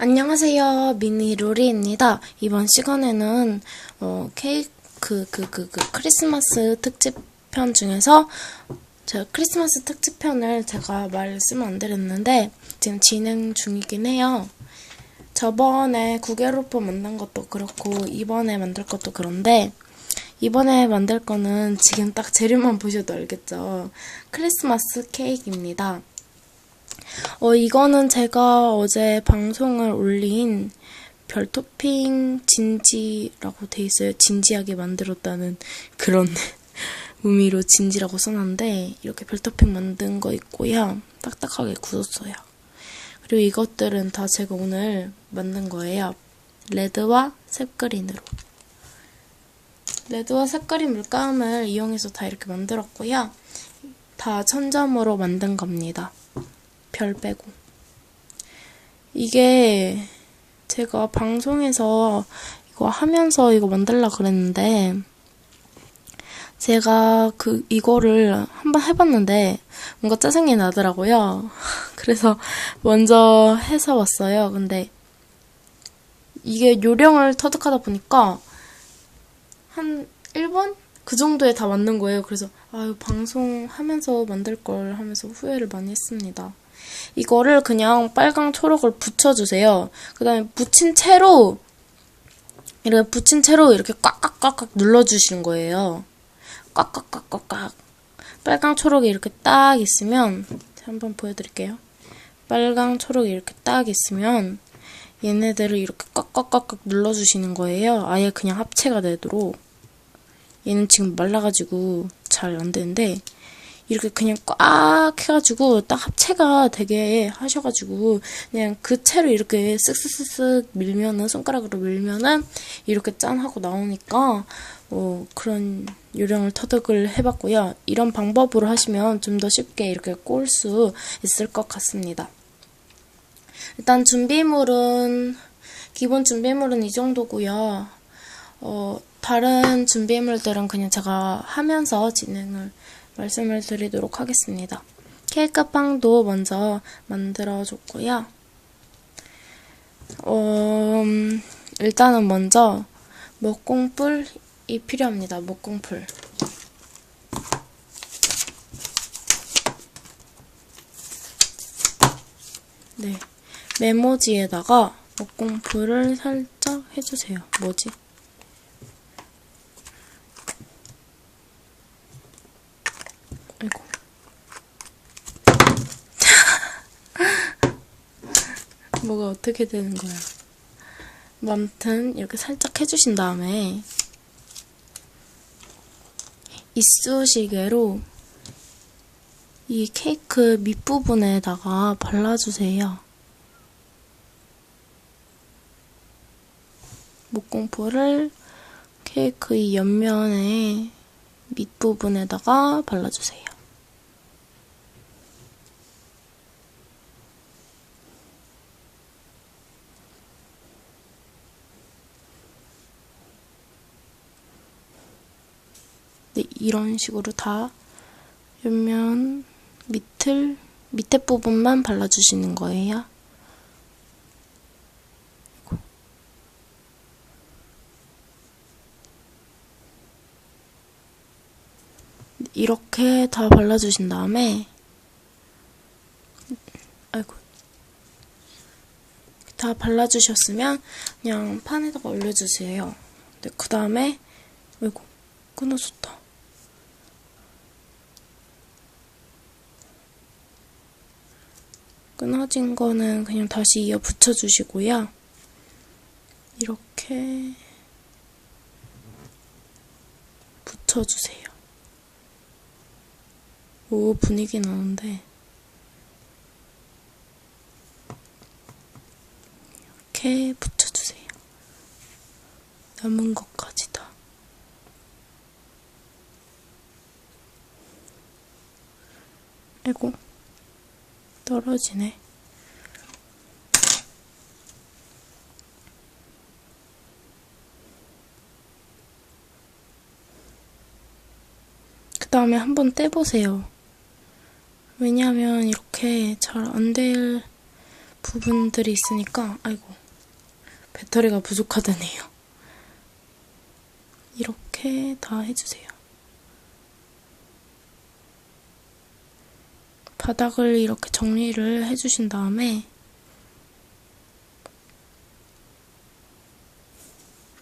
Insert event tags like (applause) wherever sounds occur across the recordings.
안녕하세요. 미니 루리입니다. 이번 시간에는 어, 케이크 그, 그, 그, 그 크리스마스 특집편 중에서 제가 크리스마스 특집편을 제가 말씀 안 드렸는데 지금 진행 중이긴 해요. 저번에 구개로프 만든 것도 그렇고 이번에 만들 것도 그런데 이번에 만들 거는 지금 딱 재료만 보셔도 알겠죠. 크리스마스 케이크입니다. 어, 이거는 제가 어제 방송을 올린 별토핑 진지라고 돼 있어요. 진지하게 만들었다는 그런 (laughs) 의미로 진지라고 써놨는데 이렇게 별토핑 만든 거 있고요. 딱딱하게 굳었어요. 그리고 이것들은 다 제가 오늘 만든 거예요. 레드와 색그린으로. 레드와 색그린 물감을 이용해서 다 이렇게 만들었고요. 다 천점으로 만든 겁니다. 별 빼고. 이게 제가 방송에서 이거 하면서 이거 만들라 그랬는데 제가 그 이거를 한번 해봤는데 뭔가 짜증이 나더라고요. (laughs) 그래서 먼저 해서 왔어요. 근데 이게 요령을 터득하다 보니까 한 1번? 그 정도에 다 맞는 거예요. 그래서 아유 방송하면서 만들 걸 하면서 후회를 많이 했습니다. 이거를 그냥 빨강 초록을 붙여주세요. 그 다음에 붙인 채로 이렇게 붙인 채로 이렇게 꽉꽉꽉꽉 눌러주시는 거예요. 꽉꽉꽉꽉꽉 빨강 초록이 이렇게 딱 있으면 한번 보여드릴게요. 빨강 초록이 이렇게 딱 있으면 얘네들을 이렇게 꽉꽉꽉꽉 눌러주시는 거예요. 아예 그냥 합체가 되도록. 얘는 지금 말라가지고 잘 안 되는데 이렇게 그냥 꽉 해가지고 딱 합체가 되게 하셔가지고 그냥 그 채로 이렇게 쓱쓱쓱쓱 밀면은 손가락으로 밀면은 이렇게 짠 하고 나오니까 어 그런 요령을 터득을 해봤고요. 이런 방법으로 하시면 좀 더 쉽게 이렇게 꼴수 있을 것 같습니다. 일단 준비물은 기본 준비물은 이 정도고요. 어 다른 준비물들은 그냥 제가 하면서 진행을 말씀을 드리도록 하겠습니다. 케이크 빵도 먼저 만들어줬고요. 어, 음, 일단은 먼저 먹공풀이 필요합니다. 먹공풀. 네. 메모지에다가 먹공풀을 살짝 해주세요. 뭐지? 아이고. (laughs) 뭐가 어떻게 되는 거야. 뭐 아무튼 이렇게 살짝 해주신 다음에 이쑤시개로 이 케이크 밑부분에다가 발라주세요. 목공포를 케이크 이 옆면에 밑부분에다가 발라주세요. 네, 이런 식으로 다 옆면 밑을 밑에 부분만 발라주시는 거예요. 이렇게 다 발라주신 다음에 아이고 다 발라주셨으면 그냥 판에다가 올려주세요. 네, 그 다음에 아이고 끊어졌다. 끊어진 거는 그냥 다시 이어 붙여주시고요. 이렇게 붙여주세요. 오, 분위기 나는데. 이렇게 붙여주세요. 남은 것까지 다. 아이고, 떨어지네. 그 다음에 한번 떼보세요. 왜냐하면 이렇게 잘 안 될 부분들이 있으니까 아이고 배터리가 부족하다네요. 이렇게 다 해주세요. 바닥을 이렇게 정리를 해주신 다음에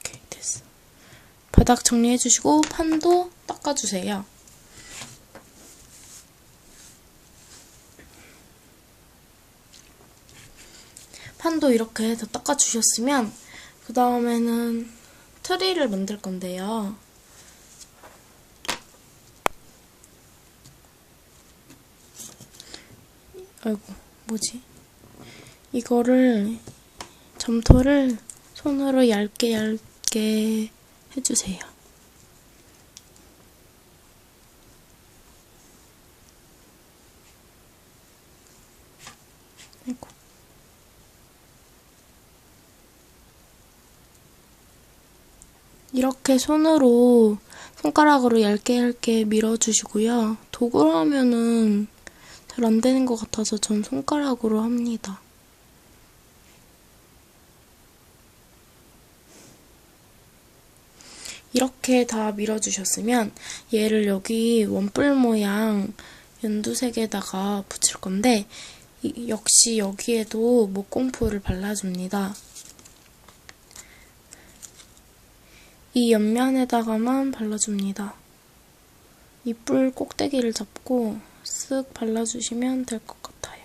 오케이 됐어. 바닥 정리해주시고 판도 닦아주세요. 판도 이렇게 다 닦아주셨으면 그 다음에는 트리를 만들 건데요. 아이고 뭐지? 이거를 점토를 손으로 얇게 얇게 해주세요. 이렇게 손으로 손가락으로 얇게 얇게 밀어주시고요. 도구로 하면은 잘 안 되는 것 같아서 전 손가락으로 합니다. 이렇게 다 밀어주셨으면 얘를 여기 원뿔 모양 연두색에다가 붙일 건데 이- 역시 여기에도 목공풀을 발라줍니다. 이 옆면에다가만 발라줍니다. 이 뿔 꼭대기를 잡고 쓱 발라주시면 될 것 같아요.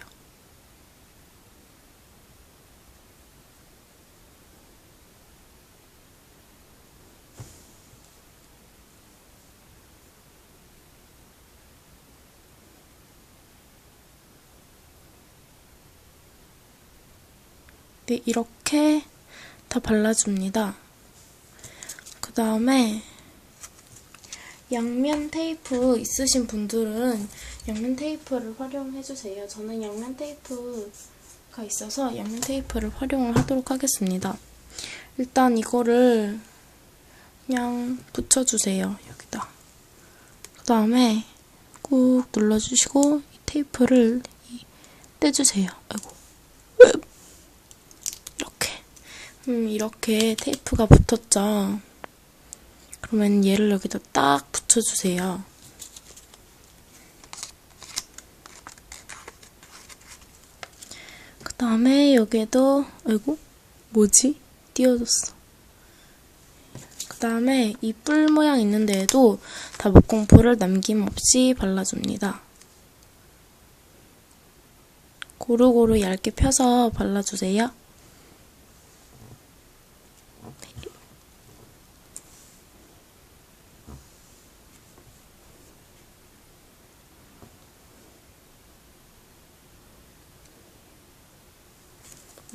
네, 이렇게 다 발라줍니다. 그 다음에 양면 테이프 있으신 분들은 양면 테이프를 활용해 주세요. 저는 양면 테이프가 있어서 양면 테이프를 활용을 하도록 하겠습니다. 일단 이거를 그냥 붙여주세요. 여기다. 그 다음에 꾹 눌러주시고 이 테이프를 이- 떼주세요. 아이고. 이렇게. 음, 이렇게 테이프가 붙었죠. 그러면 얘를 여기다 딱 붙여주세요. 그 다음에 여기에도, 아이고, 뭐지? 띄어졌어. 그 다음에 이 뿔 모양 있는 데에도 다 목공풀을 남김없이 발라줍니다. 고루고루 얇게 펴서 발라주세요.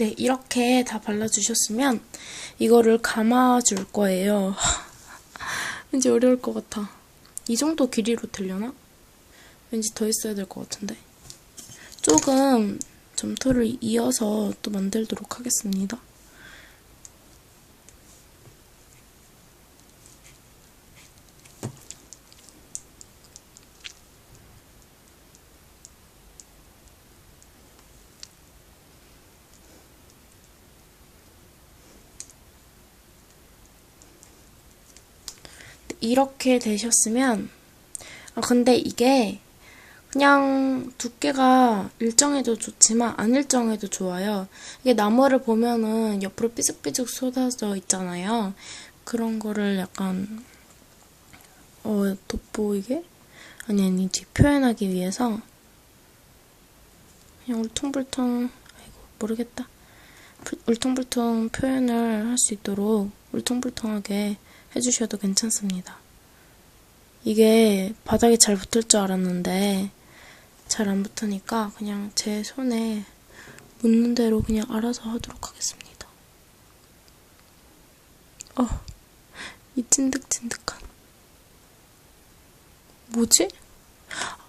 네, 이렇게 다 발라주셨으면 이거를 감아줄 거예요. (laughs) 왠지 어려울 것 같아. 이 정도 길이로 되려나? 왠지 더 있어야 될 것 같은데. 조금 점토를 이어서 또 만들도록 하겠습니다. 이렇게 되셨으면 아 근데 이게 그냥 두께가 일정해도 좋지만 안 일정해도 좋아요. 이게 나무를 보면은 옆으로 삐죽삐죽 쏟아져 있잖아요. 그런 거를 약간 어 돋보이게 아니 아니 뒤 표현하기 위해서 그냥 울퉁불퉁 아이고 모르겠다. 불- 울퉁불퉁 표현을 할 수 있도록 울퉁불퉁하게 해주셔도 괜찮습니다. 이게 바닥에 잘 붙을 줄 알았는데 잘 안 붙으니까 그냥 제 손에 묻는 대로 그냥 알아서 하도록 하겠습니다. 어, 이 찐득찐득한. 뭐지?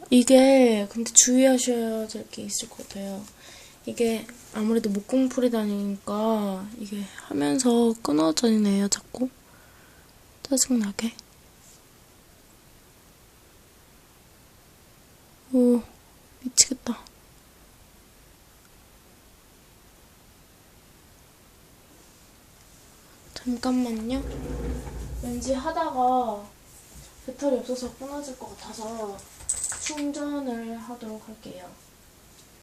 이게 근데 주의하셔야 될 게 있을 것 같아요. 이게 아무래도 목공풀이 다니니까 이게 하면서 끊어지네요, 자꾸. 짜증나게. 오, 미치겠다. 잠깐만요. 왠지 하다가 배터리 없어서 끊어질 것 같아서 충전을 하도록 할게요.